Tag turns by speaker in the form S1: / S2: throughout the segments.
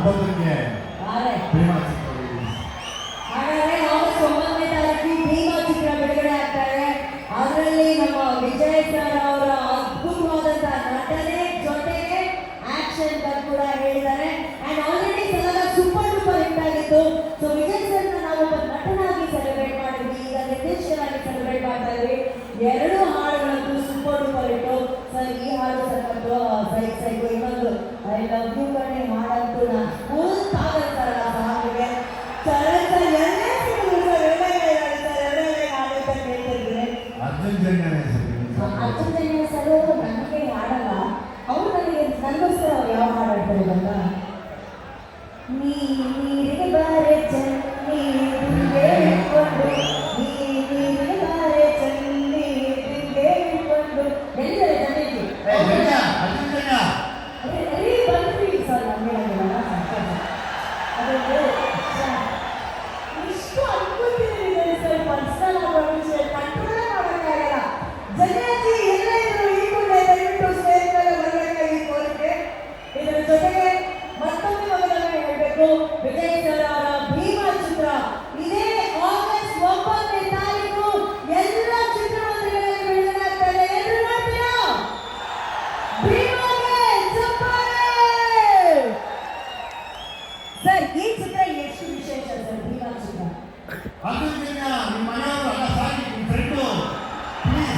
S1: ಒಂಬತ್ತಕ್ಕೆ
S2: ನಾಳೆ
S1: ಭೀಮಾ ಚಿತ್ರ.
S2: ಹಾಗಾದ್ರೆ ಆಗಸ್ಟ್ ಒಂಬತ್ತನೇ ತಾರೀಕು ಭೀಮಾ ಚಿತ್ರ ಬಿಡುಗಡೆ ಆಗ್ತಾರೆ. ಅದರಲ್ಲಿ ನಮ್ಮ ವಿಜಯ್ ಸರ್ ಅವರ ಅದ್ಭುತವಾದಂತಹ ನಟನೆ ಜೊತೆಗೆ ಆಕ್ಷನ್ ಕೂಡ ಹೇಳಿದ್ದಾರೆ. ಅಂಡ್ ಆಲ್ರೆಡಿ ಸಲ ಸೂಪರ್ ಡೂಪರ್ ಹಿಟ್ ಆಗಿತ್ತು. ಸೊ ವಿಜಯ್ ಸರ್ ನಾವು ಒಬ್ಬ ನಟನಾಗಿ ಸೆಲೆಬ್ರೇಟ್ ಮಾಡಿದ್ವಿ. ಈಗ ನಿರ್ದೇಶಕರಾಗಿ ಸೆಲೆಬ್ರೇಟ್ ಮಾಡ್ತಾ ಇದ್ವಿ. ಎರಡು ಹಾಡುಗಳಂತೂ ಸೂಪರ್ ಡೂಪರ್ ಇಟ್ಟು ಸರ್ ಈ ಹಾಡು ಸಕ್ಕತ್ತು ಸೈಕ್ ಸೈಕ್ ಇನ್ನೊಂದು ನನಗೋಸ್ಕರ ಯಾವ ಹಾಡು ಹಾಡ್ತಾರೆ ಮಗನನ್ನು ಹೇಳಬೇಕು ವಿಜಯ್ ಸರ್ ಅವರ ಭೀಮಾ ಚಿತ್ರ ಇದೇ ಆಗಸ್ಟ್ ಒಂಬತ್ತನೇ ತಾರೀಕು ಎಲ್ಲ ಚಿತ್ರಮಂದಿರಗಳಲ್ಲಿ ಬಿಡುಗಡೆ ಆಗ್ತಾ ಇದೆ ಎಲ್ಲರೂ ನೋಡ್ತೀರಾ ಭೀಮಾಗೆ ಚಪ್ಪಾಳೆ ಸರ್ ಈ ಚಿತ್ರ ಎಷ್ಟು ವಿಶೇಷ ಸರ್ ಭೀಮಾ ಚಿತ್ರ
S1: ಅರ್ಜುನ್ ಜನ್ಯ, ನಿಮ್ಮ ಮನೆಯವರು ಅಲ್ಲ ಸಾಕಿ ನಿಮ್ಮ ಫ್ರೆಂಡು ಪ್ಲೀಸ್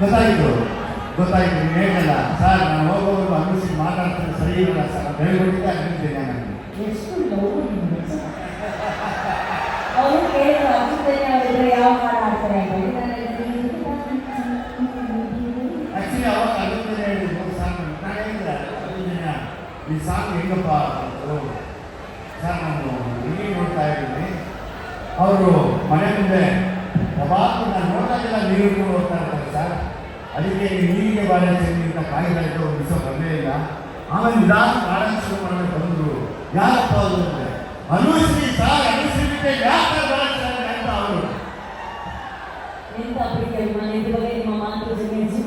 S1: ಗೊತ್ತಾಯಿತು ಗೊತ್ತಾಯಿತು ಹೇಳಲ್ಲ ಸರ್ ನಾನು ಹೋಗೋದು ಅನುಸಿ ಮಾತಾಡ್ತಾರೆ ಸರಿ ಇಲ್ಲ ಸರ್. ನನಗೆ
S2: ಎಷ್ಟು ನಿಮ್ಗೆ ಸರ್? ಅವ್ರು ಕೇಳಿದ್ರು ಅರ್ಜುನ್ ಅವರಿದ್ರೆ ಯಾವ ನಾನು
S1: ಅವಾಗ ಹೇಳಿದ್ರು ಸಾಂಗ್ ನಾನು ಹೇಳಿದ್ರೆ ಈ ಸಾಂಗ್ ಹೆಂಗಪ್ಪ? ಅಂದ್ರು. ಸರ್ ನಾನು ಇಲ್ಲಿ ನೋಡ್ತಾ ಇದ್ದೀನಿ ಅವರು ಮನೆ ಮುಂದೆ ಯಾವಾಗಲೂ ನಾನು ನೋಡಿದಾಗೆಲ್ಲ ನೀರು ಇಟ್ಕೊಂಡು ಹೋಗ್ತಾ ಇರ್ತಾರೆ ಸರ್. ಅದಕ್ಕೆ ನೀರಿಗೆ ಬಾಳೆ ಚೆನ್ನಿ ಅಂತ ಕಾಯಿಗಳಿಗೆ ಒಂದು ದಿವಸ ಬರಲೇ ಇಲ್ಲ. ಆಮೇಲೆ ನಿಧಾನ ಕಾರಣ ಶುರು ಬಂದರು ಯಾರಪ್ಪ ಅದು ಅಂದರೆ? ಅನುಶ್ರೀ ಸರ್ ಅನುಶ್ರೀ ಬಿಟ್ಟೆ ಯಾಕೆ ಅಂತ ಅವರು.
S2: ಎಂತ ಅಭಿಮಾನ ಇದ್ರ ಬಗ್ಗೆ ನಿಮ್ಮ ಮಾತು ಜಗೇಶ್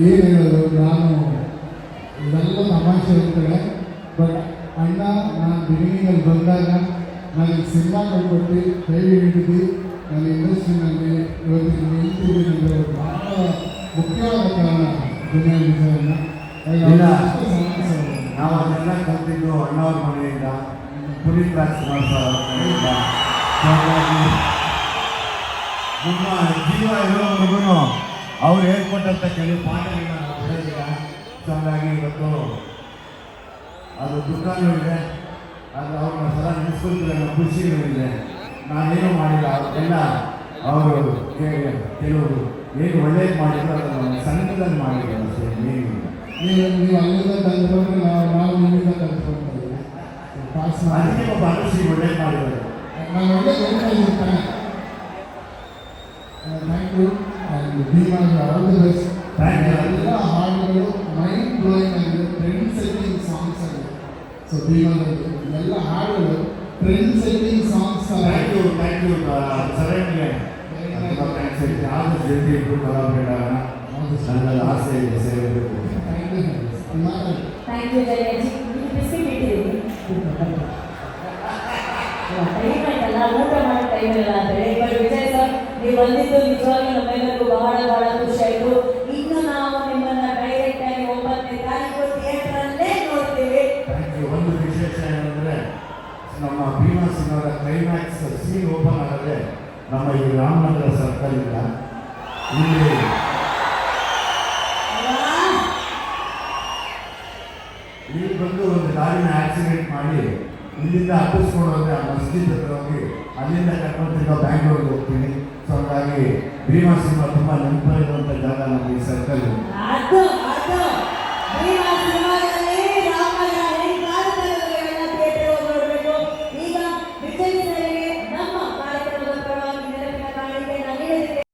S3: ಏನು ಹೇಳೋದು? ನಾನು ಇದೆಲ್ಲ ತಮಾಷೆ ಇರ್ತದೆ ಬಟ್ ಅಣ್ಣ ನಾನು ಬಿಗಿನಿಂಗಲ್ಲಿ ಬಂದಾಗ ನನಗೆ ಸಿನಿಮಾ ಕೊಟ್ಟು ಕೈ ಹಿಡಿದು ನನ್ನ ಇಂಡಸ್ಟ್ರಿನಲ್ಲಿ ಇವತ್ತಿಗೆ ನಿಲ್ತಿದ್ದೀನಿ ಅಂದರೆ ಒಂದು
S1: ಇಲ್ಲ. ನಾವು ಅದೆಲ್ಲ ಕಲ್ತಿದ್ದು ಅಣ್ಣವ್ರ ಮನೆಯಿಂದ ಪುನೀತ್ ರಾಜ್ಕುಮಾರ್ ಸರ್ ಅವ್ರ ಮನೆಯಿಂದ. ಹಾಗಾಗಿ ನಮ್ಮ ಜೀವ ಇರೋವರೆಗೂ ಅವ್ರು ಹೇಳ್ಕೊಟ್ಟಂತ ಕೆಲವು ಪಾಠಗಳನ್ನ ನಾವು ಬಿಡೋದಿಲ್ಲ ಸೊ ಹಾಗಾಗಿ ಇವತ್ತು ಅದು ದುಃಖನೂ ಇದೆ. ಅದು ಅವ್ರನ್ನ ಸದಾ ನೆನೆಸ್ಕೊಳ್ತಿಲ್ಲ ನಮ್ಮ ಖುಷಿನೂ ಇದೆ. ನಾನೇನು ಮಾಡಿಲ್ಲ ಅವ್ರಿಗೆಲ್ಲ ಅವರು ಕೆಲವರು ಏನು ಒಳ್ಳೇದು ಮಾಡಿದ್ರು ಅದನ್ನು ಸಣ್ಣದಲ್ಲಿ ಮಾಡಿದ್ರು ಅಷ್ಟೇ ಏನಿಲ್ಲ
S3: ನೀವು ನೀವು ಅಲ್ಲಿಂದ ತಂದುಕೊಂಡ್ರೆ ನಾವು ನಾವು ನಿಮ್ಮಿಂದ ತಂದುಕೊಳ್ತೀವಿ ಪಾಸ್ ಮಾಡಿ.
S1: ಒಬ್ಬ ಅನುಶ್ರೀ ಒಳ್ಳೇದು ಮಾಡಿದ್ರು
S3: ನಾನು ಒಳ್ಳೆ ಹೇಳ್ತಾ thank you and ಭೀಮಾಗೆ all the best
S1: Thank you.
S3: ಎಲ್ಲ ಹಾಡುಗಳು ಮೈಂಡ್ ಬ್ಲೋಯಿಂಗ್ ಆಗಿದೆ. ಟ್ರೆಂಡ್ ಸೆಟ್ಟಿಂಗ್ ಸಾಂಗ್ಸ್ ಆಗಿದೆ ಸೊ ಭೀಮಾದಲ್ಲಿ ಎಲ್ಲ ಹಾಡುಗಳು trend setting
S1: thank you thank you ಸರಣಿಗೆ ಆದಷ್ಟು ಜಲ್ದಿ ಇಬ್ಬರು ಕೊಲಾಬ್ರೇಟ್ ಆಗೋಣ ನನ್ನಲ್ಲಿ ಆಸೆ ಇದೆ ಸೇರಬೇಕು
S3: thank you
S2: thank you Jaggesh ಇಲ್ಲಿ ಬಿಸ್ಕೆಟ್ ಇಟ್ಟಿದ್ದೀನಿ ಟೈಮ್ ಆಯ್ತಲ್ಲ ಊಟ ಮಾಡೋ ಟೈಮ್ ಇಲ್ಲ ಅಂತ ಹೇಳಿ ಬಟ್ ವಿಜಯ್ ಸರ್ ನೀವು ಬಂದಿದ್ದು ನಿಜವಾಗ್ಲೂ ನಮ್ಮೆಲ್ಲರಿಗೂ ಬಹಳ ಬಹಳ ಖುಷಿ ಆಯ್ತು ಇನ್ನು ನಾವು ನಿಮ್ಮನ್ನ
S1: ನಮ್ಮ ಭೀಮಾ ಸಿನಿಮಾದ ಕ್ಲೈಮ್ಯಾಕ್ಸ್ ಸೀನ್ ಓಪನ್ ಆದರೆ ನಮ್ಮ ಈ ರಾಮನಗರ ಸರ್ಕಲ್ ಇಲ್ಲ ಇಲ್ಲಿ ಇಲ್ಲಿ ಬಂದು ಒಂದು ಗಾಡಿನ ಆಕ್ಸಿಡೆಂಟ್ ಮಾಡಿ ಇಲ್ಲಿಂದ ಹಬ್ಬಿಸ್ಕೊಂಡು ಹೋದ್ರೆ ಆ ಮಸ್ಜಿದ್ ಹತ್ರ ಹೋಗಿ ಅಲ್ಲಿಂದ ಕರ್ಕೊಂಡು ಬ್ಯಾಂಗ್ಳೂರ್ಗೆ ಹೋಗ್ತೀನಿ. ಸೊ ಹಾಗಾಗಿ ಭೀಮಾ ಸಿನಿಮಾ ತುಂಬ ನೆನಪಿರುವಂಥ ಜಾಗ ನಮ್ಮ ಈ ಸರ್ಕಲ್